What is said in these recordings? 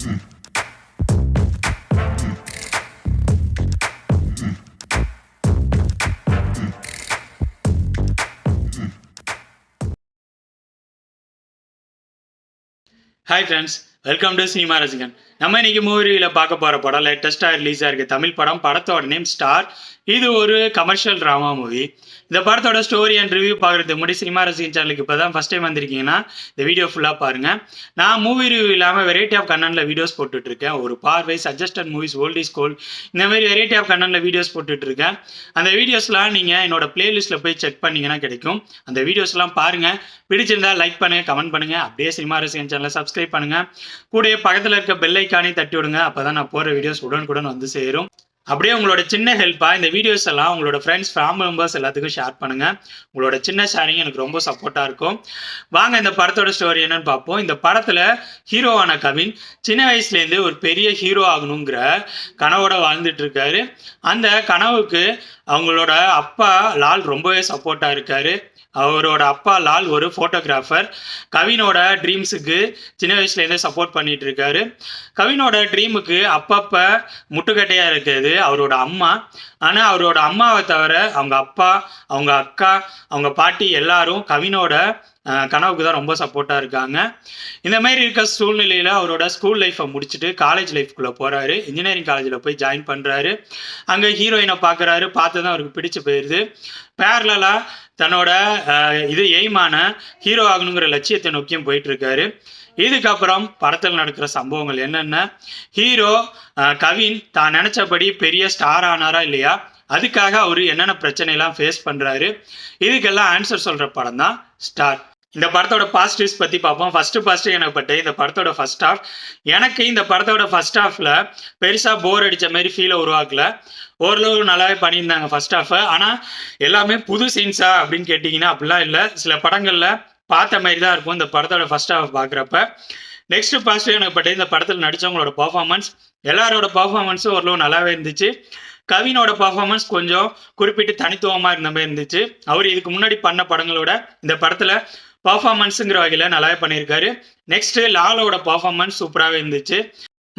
Hi friends welcome to cinema Rasigan நம்ம இன்னைக்கு மூவியில் பார்க்க போகிற படம் லேட்டஸ்ட்டாக ரிலீஸ் ஆயிருக்கு தமிழ் படம். படத்தோட நேம் ஸ்டார் இது ஒரு கமர்ஷியல் ட்ராமா மூவி இந்த படத்தோட ஸ்டோரி அண்ட் ரிவ்யூ பார்க்குறதுக்கு முன்னாடி சினிமா ரசிகன் சேனலுக்கு இப்போ தான் ஃபஸ்ட் டைம் வந்திருக்கீங்கன்னா இந்த வீடியோ ஃபுல்லாக பாருங்கள் நான் மூவி ரிவ்யூ இல்லாமல் வெரைட்டி ஆஃப் கண்ணனில் வீடியோஸ் போட்டுட்ருக்கேன். ஒரு பார்வை suggested movies old is gold இந்த மாதிரி வெரைட்டி ஆஃப் கண்ணனில் வீடியோஸ் போட்டுட்ருக்கேன். அந்த வீடியோஸ்லாம் நீங்கள் என்னோட பிளேலிஸ்ட்டில் போய் செக் பண்ணிங்கன்னா கிடைக்கும். அந்த வீடியோஸ்லாம் பாருங்கள் பிடிச்சிருந்தா லைக் பண்ணுங்கள் கமெண்ட் பண்ணுங்கள் அப்படியே சினிமா ரசிகன் சேனலை சப்ஸ்கிரைப் பண்ணுங்கள் கூடிய பக்கத்தில் இருக்க பெல்லைக்கானே தட்டி விடுங்க. அப்போ தான் நான் போகிற வீடியோஸ் உடனுக்குடன் வந்து சேரும். அப்படியே உங்களோட சின்ன ஹெல்ப்பாக இந்த வீடியோஸ் எல்லாம் உங்களோட ஃப்ரெண்ட்ஸ் ஃபேமிலி மெம்பர்ஸ் எல்லாத்துக்கும் ஷேர் பண்ணுங்கள் உங்களோட சின்ன ஷேரிங் எனக்கு ரொம்ப சப்போர்ட்டாக இருக்கும். வாங்க இந்த படத்தோட ஸ்டோரி என்னன்னு பார்ப்போம். இந்த படத்தில் ஹீரோவான கவின் சின்ன வயசுலேருந்து ஒரு பெரிய ஹீரோ ஆகணுங்கிற கனவோட வாழ்ந்துட்டு இருக்காரு. அந்த கனவுக்கு அவங்களோட அப்பா லால் ரொம்பவே சப்போர்ட்டாக இருக்காரு. அவரோட அப்பா லால் ஒரு ஃபோட்டோகிராஃபர் கவினோட ட்ரீம்ஸுக்கு சின்ன வயசுலேருந்தே சப்போர்ட் பண்ணிட்டு இருக்காரு. கவினோட ட்ரீமுக்கு அப்பப்போ முட்டுக்கட்டையாக இருக்கிறது அவரோட அம்மா. ஆனால் அவரோட அம்மாவை தவிர அவங்க அப்பா அவங்க அக்கா அவங்க பாட்டி எல்லாரும் கவினோட கனவுக்கு தான் ரொம்ப சப்போர்ட்டாக இருக்காங்க. இந்த மாதிரி இருக்க சூழ்நிலையில் அவரோட ஸ்கூல் லைஃப்பை முடிச்சுட்டு காலேஜ் லைஃப்குள்ளே போகிறாரு இன்ஜினியரிங் காலேஜில் போய் ஜாயின் பண்ணுறாரு அங்கே ஹீரோயினை பார்க்குறாரு பார்த்து தான் அவருக்கு பிடிச்சு போயிடுது பேரலாக தன்னோட இது எய்மான ஹீரோ ஆகணுங்கிற லட்சியத்தை நோக்கியும் போயிட்டுருக்காரு. இதுக்கப்புறம் படத்தில் நடக்கிற சம்பவங்கள் என்னென்ன? ஹீரோ கவின் தான் நினச்சபடி பெரிய ஸ்டார் ஆனாரா இல்லையா? அதுக்காக அவர் என்னென்ன பிரச்சனைலாம் ஃபேஸ் பண்ணுறாரு இதுக்கெல்லாம் ஆன்சர் சொல்கிற படம் தான் ஸ்டார் இந்த படத்தோட பாசிட்டிவ்ஸ் பற்றி பார்ப்போம். ஃபஸ்ட்டு ஃபஸ்ட்டு எனக்கு பட்டு இந்த படத்தோட ஃபர்ஸ்ட் ஹாஃப் எனக்கு இந்த படத்தோட ஃபர்ஸ்ட் ஹாஃபில் பெருசாக போர் அடித்த மாதிரி ஃபீலை உருவாக்கல. ஓரளவு நல்லாவே பண்ணியிருந்தாங்க ஃபர்ஸ்ட் ஹாஃபை ஆனால் எல்லாமே புது சீன்ஸா அப்படின்னு கேட்டிங்கன்னா அப்படிலாம் இல்லை. சில படங்களில் பார்த்த மாதிரி தான் இருக்கும் இந்த படத்தோட ஃபர்ஸ்ட் ஹாஃப் பார்க்குறப்ப. நெக்ஸ்ட் பாசிட்டிவ் எனக்கு பட்டு இந்த படத்தில் நடித்தவங்களோட பர்ஃபார்மன்ஸ் எல்லாரோட பர்ஃபார்மன்ஸும் ஓரளவு நல்லாவே இருந்துச்சு. கவினோட பர்ஃபார்மன்ஸ் கொஞ்சம் குறிப்பிட்டு தனித்துவமாக இருந்த மாதிரி இருந்துச்சு. அவர் இதுக்கு முன்னாடி பண்ண படங்களோட இந்த படத்தில் பர்ஃபார்மன்ஸுங்கிற வகையில் நல்லாவே பண்ணியிருக்காரு. நெக்ஸ்ட்டு லாலோட பர்ஃபார்மன்ஸ் சூப்பராகவே இருந்துச்சு.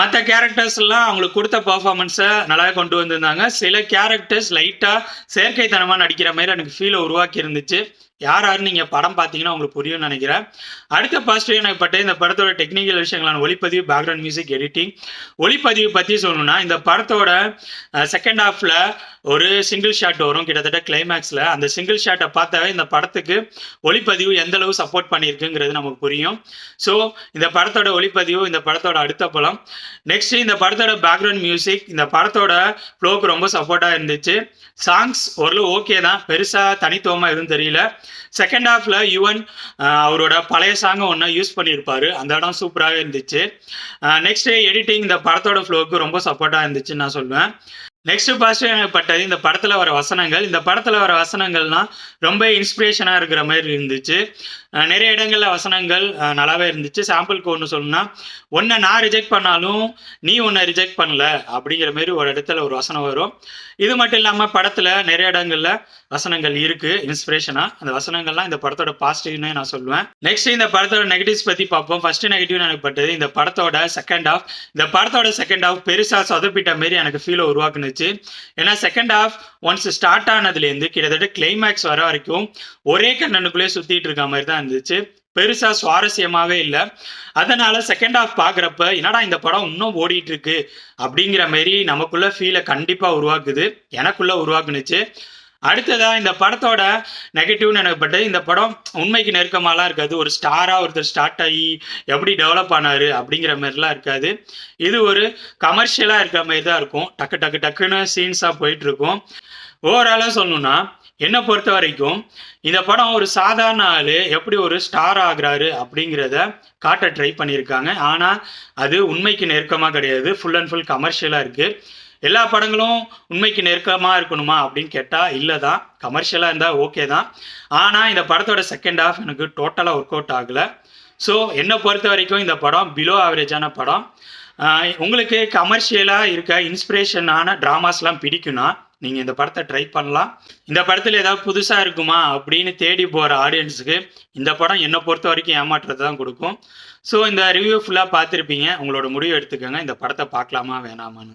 மற்ற கேரக்டர்ஸ் எல்லாம் அவங்களுக்கு கொடுத்த பர்ஃபார்மன்ஸை நல்லா கொண்டு வந்திருந்தாங்க. சில கேரக்டர்ஸ் லைட்டாக செயற்கைத்தனமாக நடிக்கிற மாதிரி எனக்கு ஃபீலை உருவாக்கி இருந்துச்சு யார் யார் நீங்கள் படம் பார்த்தீங்கன்னா உங்களுக்கு புரியும்னு நினைக்கிறேன். அடுத்த பாசிட்டிவ் எனக்கு பட்ட இந்த படத்தோட டெக்னிக்கல் விஷயங்களான ஒளிப்பதிவு பேக்ரவுண்ட் மியூசிக் எடிட்டிங் ஒளிப்பதிவு பற்றி சொல்லணும்னா இந்த படத்தோட செகண்ட் ஹாஃபில் ஒரு சிங்கிள் ஷாட் வரும். கிட்டத்தட்ட கிளைமேக்ஸில் அந்த சிங்கிள் ஷாட்டை பார்த்தாவே இந்த படத்துக்கு ஒளிப்பதிவு எந்த அளவு சப்போர்ட் பண்ணியிருக்குங்கிறது நமக்கு புரியும். ஸோ இந்த படத்தோட ஒளிப்பதிவு இந்த படத்தோட அடுத்த படம். நெக்ஸ்ட் இந்த படத்தோட பேக்ரவுண்ட் மியூசிக் இந்த படத்தோட ஃப்ளோக்கு ரொம்ப சப்போர்ட்டாக இருந்துச்சு. சாங்ஸ் ஓரளவு ஓகே தான். பெருசாக தனித்துவமாக எதுவும் தெரியல. செகண்ட் ஹாஃபில் யுவன் அவரோட பழைய சாங்கை ஒன்றா யூஸ் பண்ணியிருப்பாரு. அந்த இடம் சூப்பராகவே இருந்துச்சு. நெக்ஸ்ட் எடிட்டிங் இந்த படத்தோட ஃப்ளோக்கு ரொம்ப சப்போர்ட்டாக இருந்துச்சுன்னு நான் சொல்லுவேன் நெக்ஸ்ட் பாசிட்டிவ் இந்த படத்தில் வர வசனங்கள். இந்த படத்தில் வர வசனங்கள்லாம் ரொம்ப இன்ஸ்பிரேஷனாக இருக்கிற மாதிரி இருந்துச்சு. நிறைய இடங்களில் வசனங்கள் நல்லாவே இருந்துச்சு. சாம்பிளுக்கு ஒன்று சொல்லணும்னா ஒன்றை நான் ரிஜெக்ட் பண்ணாலும் நீ ஒன்றை ரிஜெக்ட் பண்ணல. அப்படிங்கிற மாதிரி ஒரு இடத்துல ஒரு வசனம் வரும். இது மட்டும் இல்லாமல் படத்தில் நிறைய இடங்களில் வசனங்கள் இருக்குது இன்ஸ்பிரேஷனாக அந்த வசனங்கள்லாம் இந்த படத்தோட பாசிட்டிவ்னே நான் சொல்லுவேன். நெக்ஸ்ட் இந்த படத்தோட நெகட்டிவ்ஸ் பற்றி பார்ப்போம். ஃபர்ஸ்ட் நெகட்டிவ் எனக்கு பட்டது இந்த படத்தோட செகண்ட் ஆஃப் இந்த படத்தோட செகண்ட் ஆஃப் பெருசாக சொதப்பிட்ட மாரி எனக்கு ஃபீலை இருந்துச்சு ஏன்னா செகண்ட் ஹாஃப் ஒன்ஸ் ஸ்டார்ட் ஆனதுலேருந்து கிட்டத்தட்ட கிளைமேக்ஸ் வர வரைக்கும் ஒரே கண்ணனுக்குள்ளே சுற்றிட்டு இருக்க மாதிரி தான் இருந்துச்சு. பெருசாக சுவாரஸ்யமாகவே இல்லை. அதனால செகண்ட் ஹாஃப் பார்க்குறப்ப என்னடா இந்த படம் இன்னும் ஓடிட்டு இருக்கு? அப்படிங்கிற மாரி நமக்குள்ள ஃபீலை கண்டிப்பாக உருவாக்குது. எனக்குள்ள உருவாக்குனுச்சு. அடுத்ததா இந்த படத்தோட நெகட்டிவ்னு எனக்குப்பட்டது இந்த படம் உண்மைக்கு நெருக்கமாலாம் இருக்காது. ஒரு ஸ்டாராக ஒருத்தர் ஸ்டார்ட் ஆகி எப்படி டெவலப் ஆனாரு அப்படிங்கிற மாதிரிலாம் இருக்காது. இது ஒரு கமர்ஷியலாக இருக்கிற மாதிரி தான் இருக்கும். டக்கு டக்கு டக்குன்னு சீன்ஸாக போயிட்டுருக்கும். ஓவராலாக சொல்லணும்னா என்னை பொறுத்த வரைக்கும் இந்த படம் ஒரு சாதாரண ஆள் எப்படி ஒரு ஸ்டார் ஆகிறாரு அப்படிங்கிறத காட்ட ட்ரை பண்ணியிருக்காங்க. ஆனால் அது உண்மைக்கு நெருக்கமாக கிடையாது. ஃபுல் அண்ட் ஃபுல் கமர்ஷியலாக இருக்குது எல்லா படங்களும் உண்மைக்கு நெருக்கமாக இருக்கணுமா அப்படின்னு கேட்டால் இல்லை தான் கமர்ஷியலாக இருந்தால் ஓகே தான். ஆனால் இந்த படத்தோட செகண்ட் ஹாஃப் எனக்கு டோட்டலாக ஒர்க் அவுட் ஆகலை. ஸோ என்னை பொறுத்த வரைக்கும் இந்த படம் பிலோ ஆவரேஜான படம். உங்களுக்கு கமர்ஷியலாக இருக்க இன்ஸ்பிரேஷனான ட்ராமாஸ்லாம் பிடிக்கும்னா நீங்கள் இந்த படத்தை ட்ரை பண்ணலாம். இந்த படத்தில் ஏதாவது புதுசாக இருக்குமா அப்படின்னு தேடி போகிற ஆடியன்ஸுக்கு இந்த படம் என்னை பொறுத்த வரைக்கும் ஏமாற்றத்தை தான் கொடுக்கும். ஸோ இந்த ரிவ்யூ ஃபுல்லாக பார்த்துருப்பீங்க. உங்களோட முடிவு எடுத்துக்கோங்க. இந்த படத்தை பார்க்கலாமா வேணாமான்னு.